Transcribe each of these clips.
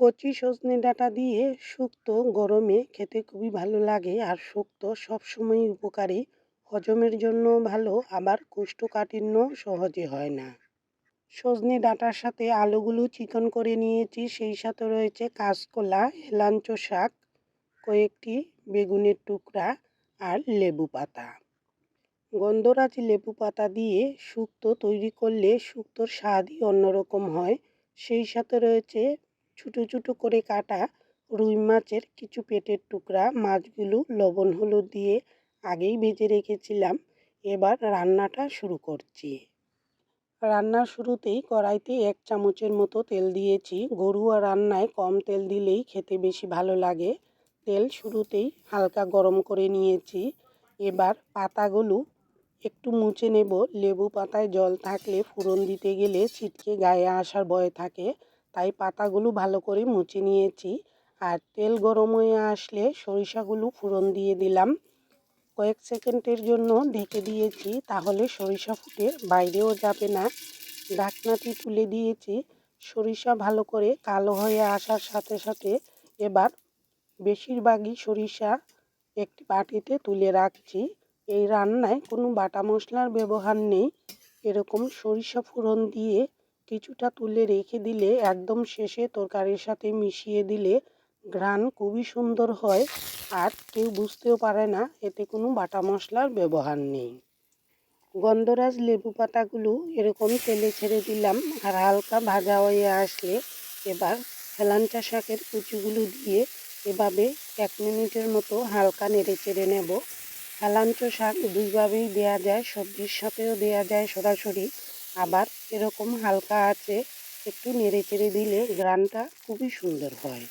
কচি সজনে ডাঁটা দিয়ে শুক্তো, গরমে খেতে খুবই ভালো লাগে। আর শুক্তো সবসময়ই উপকারী। হজমের জন্য ভালো, আবার কোষ্ঠকাঠিন্য সহজে হয় না। সজনে ডাঁটার সাথে আলুগুলো চিকন করে নিয়েছি। সেই সাথে রয়েছে কাঁচকলা হেলাঞ্চো শাক, কয়েকটি বেগুনের টুকরা আর লেবু পাতা। গন্ধরাজ লেবু পাতা দিয়ে শুক্তো তৈরি করলে শুক্তোর স্বাদই অন্যরকম হয়। সেই সাথে রয়েছে ছোটো ছোটো করে কাটা রুই মাছের কিছু পেটের টুকরা, মাছগুলো লবণ হলুদ দিয়ে আগেই ভেজে রেখেছিলাম। এবার রান্নাটা শুরু করছি। রান্নার শুরুতেই কড়াইতে এক চামচের মতো তেল দিয়েছি। গরুয়া রান্নায় কম তেল দিলেই খেতে বেশি ভালো লাগে। তেল শুরুতেই হালকা গরম করে নিয়েছি। এবার পাতাগুলো একটু মুছে নেব। লেবু পাতায় জল থাকলে ফোড়ন দিতে গেলে ছিটকে গায়ে আসার ভয় থাকে। তাই পাতাগুলো ভালো করে মুছে নিয়েছি। আর তেল গরম হয়ে আসলে সরিষাগুলো ফোড়ন দিয়ে দিলাম। কয়েক সেকেন্ডের জন্য ঢেকে দিয়েছি, তাহলে সরিষা ফুটে বাইরেও যাবে না। ঢাকনাটি তুলে দিয়েছি। সরিষা ভালো করে কালো হয়ে আসার সাথে সাথে এবার বেশিরভাগই সরিষা একটি বাটিতে তুলে রাখছি। এই রান্নায় কোনো বাটা মশলার ব্যবহার নেই। এরকম সরিষা ফোড়ন দিয়ে কিছুটা তুলে রেখে দিলে একদম শেষে তরকারির সাথে মিশিয়ে দিলে ঘ্রাণ খুবই সুন্দর হয় আর কেউ বুঝতেও পারে না এতে কোনো বাটা মশলার ব্যবহার নেই। গন্ধরাজ লেবু পাতাগুলো এরকম তেলে ছেড়ে দিলাম আর হালকা ভাজা হয়ে আসলে এবার হেলাঞ্চা শাকের কুচিগুলো দিয়ে এভাবে এক মিনিটের মতো হালকা নেড়ে চেড়ে নেব। হেলাঞ্চ শাক দুইভাবেই দেয়া যায়, সবজির সাথেও দেয়া যায় সরাসরি। আবার এরকম হালকা আছে, একটু নেড়ে চেড়ে দিলে গ্রানটা খুবই সুন্দর হয়।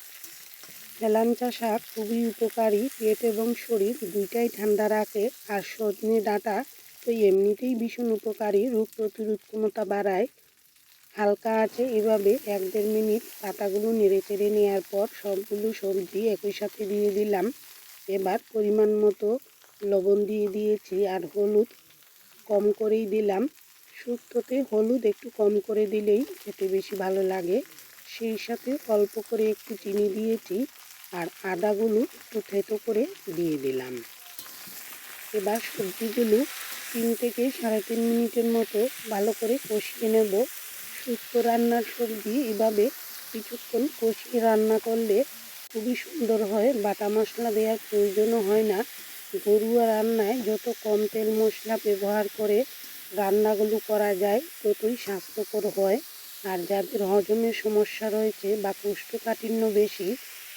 হেলাঞ্চা শাক খুবই উপকারী, পেট এবং শরীর দুইটাই ঠান্ডা রাখে, আর সজনে ডাঁটা তো এমনিতেই ভীষণ উপকারী, রোগ প্রতিরোধ ক্ষমতা বাড়ায়। হালকা আছে এভাবে এক দেড় মিনিট পাতাগুলো নেড়ে চেড়ে নেওয়ার পর সবগুলো সবজি একই সাথে দিয়ে দিলাম। এবার পরিমাণ মতো লবণ দিয়ে দিয়েছি আর হলুদ কম করেই দিলাম। শুক্তোতে হলুদ একটু কম করে দিলেই খেতে বেশি ভালো লাগে। সেই সাথে অল্প করে একটু চিনি দিয়েছি আর আদাগুলো একটু থেতো করে দিয়ে দিলাম। এবার সবজিগুলো তিন থেকে সাড়ে তিন মিনিটের মতো ভালো করে কষিয়ে নেব। শুক্তো রান্নার সবজি এভাবে কিছুক্ষণ কষিয়ে রান্না করলে খুবই সুন্দর হয়, বাটা মশলা দেওয়ার প্রয়োজনও হয় না। গরুয়া রান্নায় যত কম তেল মশলা ব্যবহার করে রান্নাগুলো করা যায়, ততই স্বাস্থ্যকর হয়। আর যাদের হজমের সমস্যা রয়েছে বা কোষ্ঠকাঠিন্য বেশি,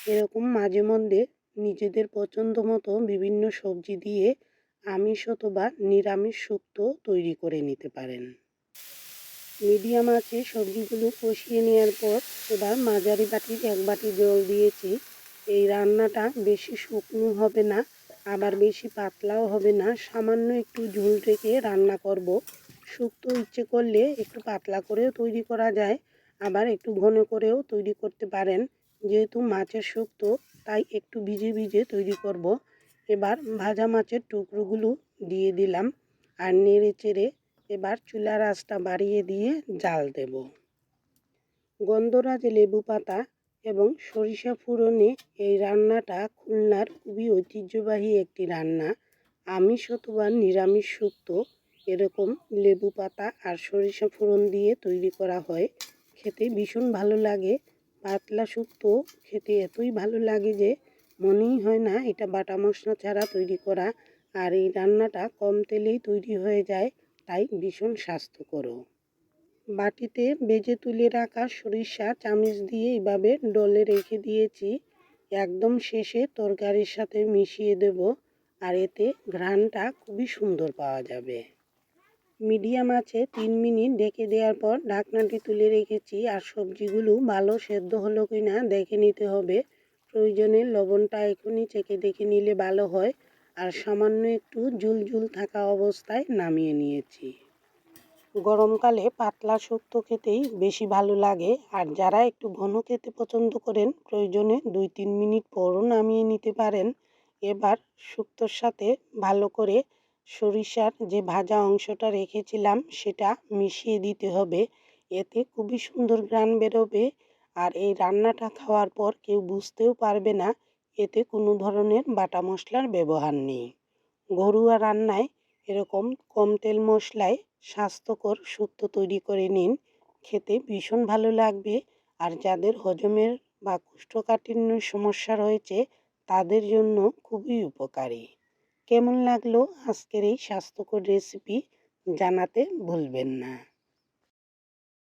এরকম মাঝে মধ্যে নিজেদের পছন্দ মতো বিভিন্ন সবজি দিয়ে আমিষ অথবা নিরামিষ শুক্তো তৈরি করে নিতে পারেন। মিডিয়াম আছে সবজিগুলো কষিয়ে নেওয়ার পর এবার মাঝারি বাটির এক বাটি জল দিয়েছি। এই রান্নাটা বেশি শুকনো হবে না আবার বেশি পাতলাও হবে না, সামান্য একটু ঝোল রেখে রান্না করব। শুক্তো ইচ্ছে করলে একটু পাতলা করেও তৈরি করা যায়, আবার একটু ঘন করেও তৈরি করতে পারেন। যেহেতু মাছের শুক্তো, তাই একটু ভিজে ভিজে তৈরি করব। এবার ভাজা মাছের টুকরোগুলো দিয়ে দিলাম আর নেড়ে চেড়ে এবার চুলার আঁচটা বাড়িয়ে দিয়ে জাল দেব। গন্ধরাজ লেবু পাতা এবং সরিষা ফোড়নে এই রান্নাটা খুলনার খুবই ঐতিহ্যবাহী একটি রান্না। আমিষ অথবা নিরামিষ শুক্তো এরকম লেবু পাতা আর সরিষা ফোড়ন দিয়ে তৈরি করা হয়। খেতে ভীষণ ভালো লাগে। পাতলা শুক্তো খেতে এতই ভালো লাগে যে মনেই হয় না এটা বাটা মশলা ছাড়া তৈরি করা। আর এই রান্নাটা কম তেলেই তৈরি হয়ে যায়, তাই ভীষণ স্বাস্থ্যকরও। বাটিতে বেজে তুলে রাখা সরিষা, চামচ দিয়ে এইভাবে ডলে রেখে দিয়েছি। একদম শেষে তরকারির সাথে মিশিয়ে দেব আর এতে ঘ্রাণটা খুবই সুন্দর পাওয়া যাবে। মিডিয়াম আছে তিন মিনিট ডেকে দেওয়ার পর ঢাকনাটি তুলে রেখেছি আর সবজিগুলো ভালো সেদ্ধ হলো কি না দেখে নিতে হবে। প্রয়োজনে লবণটা এখনই চেকে দেখে নিলে ভালো হয়। আর সামান্য একটু ঝুল ঝুল থাকা অবস্থায় নামিয়ে নিয়েছি। গরমকালে পাতলা শুক্তো খেতেই বেশি ভালো লাগে। আর যারা একটু ঘন খেতে পছন্দ করেন, প্রয়োজনে দুই তিন মিনিট পরও নামিয়ে নিতে পারেন। এবার শুক্তোর সাথে ভালো করে সরিষার যে ভাজা অংশটা রেখেছিলাম, সেটা মিশিয়ে দিতে হবে। এতে খুবই সুন্দর গ্রান বেরোবে। আর এই রান্নাটা খাওয়ার পর কেউ বুঝতেও পারবে না, এতে কোনো ধরনের বাটা মশলার ব্যবহার নেই। ঘরোয়া রান্নায় এরকম কম তেল মশলায় স্বাস্থ্যকর শুক্তো তৈরি করে নিন। খেতে ভীষণ ভালো লাগবে। আর যাদের হজমের বা কোষ্ঠকাঠিন্য সমস্যা রয়েছে, তাদের জন্য খুবই উপকারী। কেমন লাগল আজকের এই স্বাস্থ্যকর রেসিপি জানাতে ভুলবেন না।